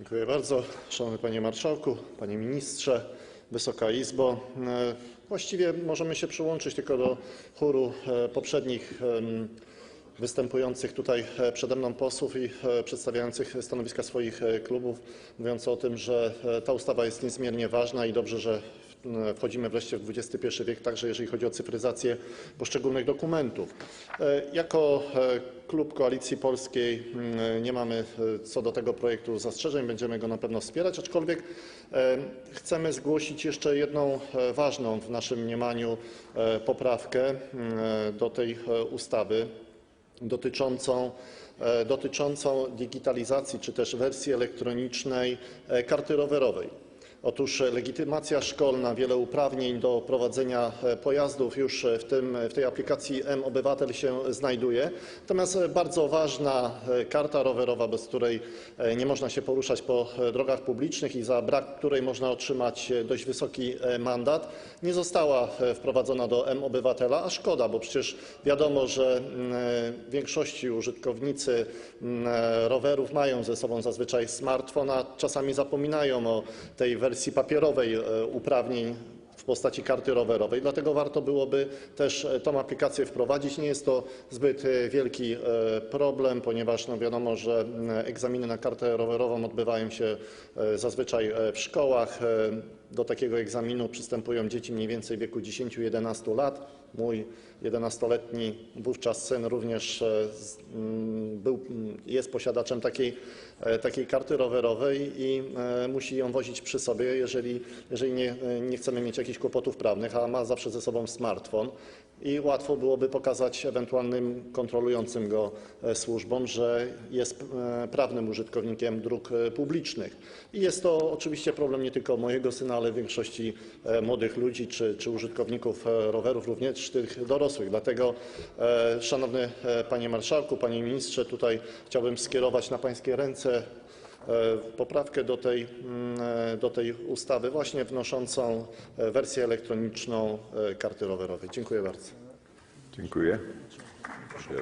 Dziękuję bardzo. Szanowny Panie Marszałku, Panie Ministrze, Wysoka Izbo! E, Właściwie możemy się przyłączyć tylko do chóru e, poprzednich występujących tutaj e, przede mną posłów i e, przedstawiających stanowiska swoich e, klubów, mówiąc o tym, że ta ustawa jest niezmiernie ważna i dobrze, że wchodzimy wreszcie w XXI wiek, także jeżeli chodzi o cyfryzację poszczególnych dokumentów. Jako klub Koalicji Polskiej nie mamy co do tego projektu zastrzeżeń, będziemy go na pewno wspierać, aczkolwiek chcemy zgłosić jeszcze jedną ważną w naszym mniemaniu poprawkę do tej ustawy dotyczącą, e, dotyczącą digitalizacji czy też wersji elektronicznej e, karty rowerowej. Otóż e, legitymacja szkolna, wiele uprawnień do prowadzenia e, pojazdów już e, w, tym, w tej aplikacji M-Obywatel się znajduje. Natomiast e, bardzo ważna e, karta rowerowa, bez której e, nie można się poruszać po e, drogach publicznych i za brak której można otrzymać e, dość wysoki e, mandat, nie została e, wprowadzona do M-Obywatela, a szkoda, bo przecież wiadomo, że mm, e, w większości użytkownicy mm, e, rowerów mają ze sobą zazwyczaj smartfona, czasami zapominają o tej wersji papierowej e, uprawnień w postaci karty rowerowej. Dlatego warto byłoby też e, tą aplikację wprowadzić. Nie jest to zbyt e, wielki problem, ponieważ no wiadomo, że egzaminy na kartę rowerową odbywają się zazwyczaj w szkołach. Do takiego egzaminu przystępują dzieci mniej więcej w wieku 10-11 lat. Mój 11-letni wówczas syn również e, z- m, był, m, jest posiadaczem takiej, e, takiej karty rowerowej i e, musi ją wozić przy sobie, jeżeli, nie, chcemy mieć jakichś kłopotów prawnych, a ma zawsze ze sobą smartfon. I łatwo byłoby pokazać ewentualnym kontrolującym go e, służbom, że jest prawnym użytkownikiem dróg publicznych. I jest to oczywiście problem nie tylko mojego syna, ale większości młodych ludzi czy, użytkowników rowerów, również tych dorosłych. Dlatego, szanowny panie marszałku, panie ministrze, tutaj chciałbym skierować na pańskie ręce e, poprawkę do tej, mm, e, do tej ustawy, właśnie wnoszącą e, wersję elektroniczną karty rowerowej. Dziękuję bardzo.